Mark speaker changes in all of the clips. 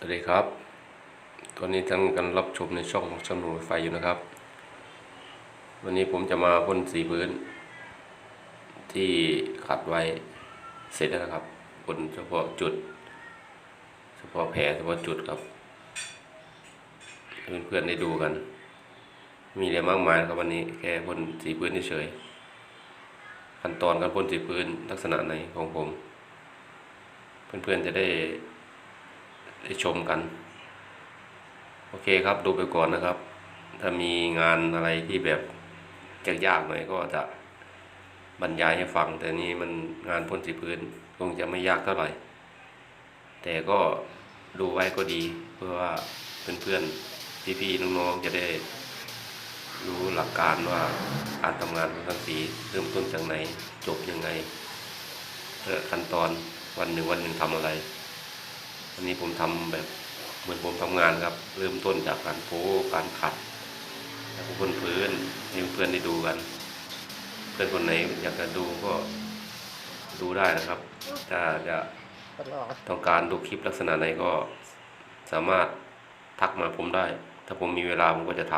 Speaker 1: สวัสดีครับ ตอนนี้ท่านกำลังรับชมในช่องของช่างหนูไฟอยู่นะครับ วันนี้ผมจะมาพ่นสีพื้น ที่ขัดไว้เสร็จแล้วครับพ่นเฉพาะจุด เฉพาะแผลเฉพาะจุดครับ เพื่อนๆได้ดูกัน มีอะไรมากมายครับวันนี้แค่พ่นสีพื้นเฉยขั้นตอนการพ่นสีพื้นลักษณะไหนของผม เพื่อนๆจะได้ ได้ชมกัน โอเคครับดูไปก่อนนะครับ ถ้ามีงานอะไรที่แบบยากๆหน่อยก็จะบรรยายให้ฟัง แต่นี้มันงานพ่นสีพื้นคงจะไม่ยากเท่าไหร่ แต่ก็ดูไว้ก็ดี เพื่อว่าเพื่อนๆพี่ๆน้องๆจะได้รู้หลักการว่าการทำงานของทางสีเริ่มต้นจากไหนจบยังไงขั้นตอนวันหนึ่งวันหนึ่งทำอะไร อันนี้ผมทำแบบเหมือนผมทำงานครับ เริ่มต้นจากการโพการขัดแล้วก็พ่นพื้นให้เพื่อนได้ดูกัน เพื่อนคนไหนอยากจะดูก็ดูได้นะครับ ถ้าจะ
Speaker 2: ต้อ
Speaker 1: งการดูคลิปลักษณะไหนก็สามารถทักมาผมได้ ถ้าผมมีเวลาผมก็จะท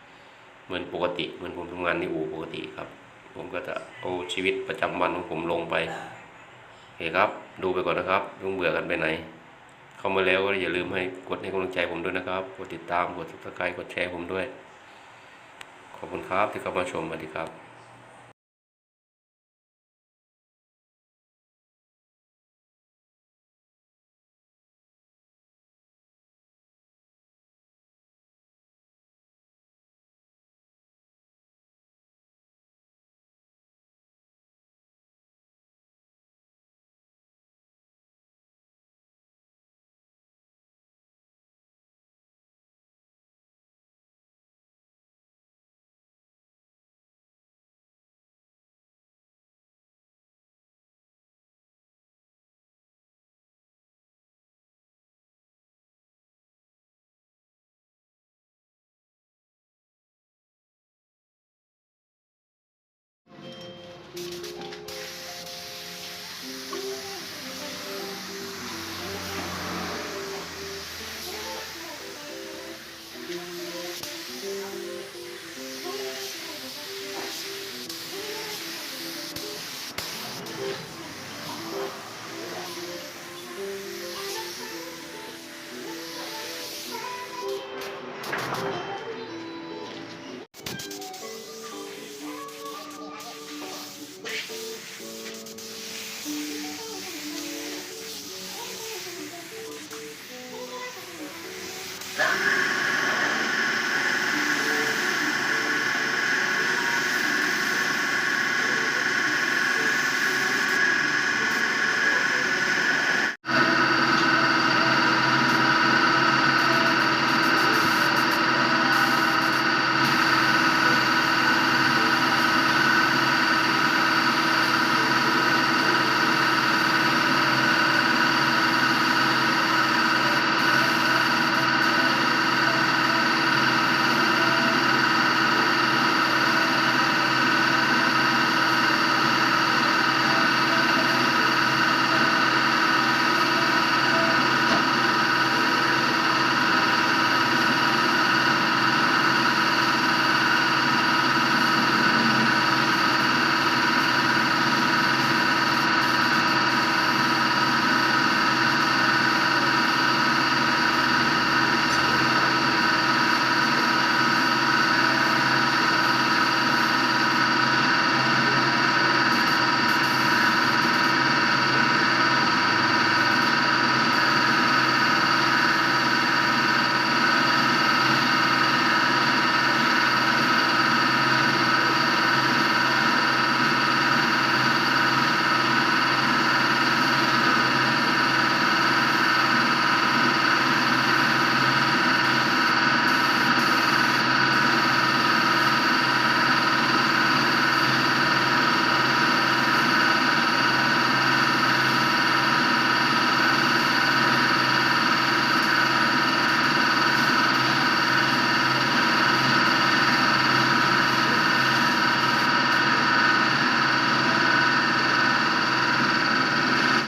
Speaker 1: ำเหมือนปกติ เหมือนผมทำงานในอู่ปกติครับ ผมก็จะเอาชีวิตประจำวันของผมลงไปโอเคครับ ดูไปก่อนนะครับต้องเบื่อกันไปไหน เข้ามาแล้วก็อย่าลืมให้กดให้กำลังใจผมด้วยนะครับ กดติดตาม กดติดตามกดแชร์ผมด้วย ขอบคุณครับที่เข้ามาชมสวัสดีครับ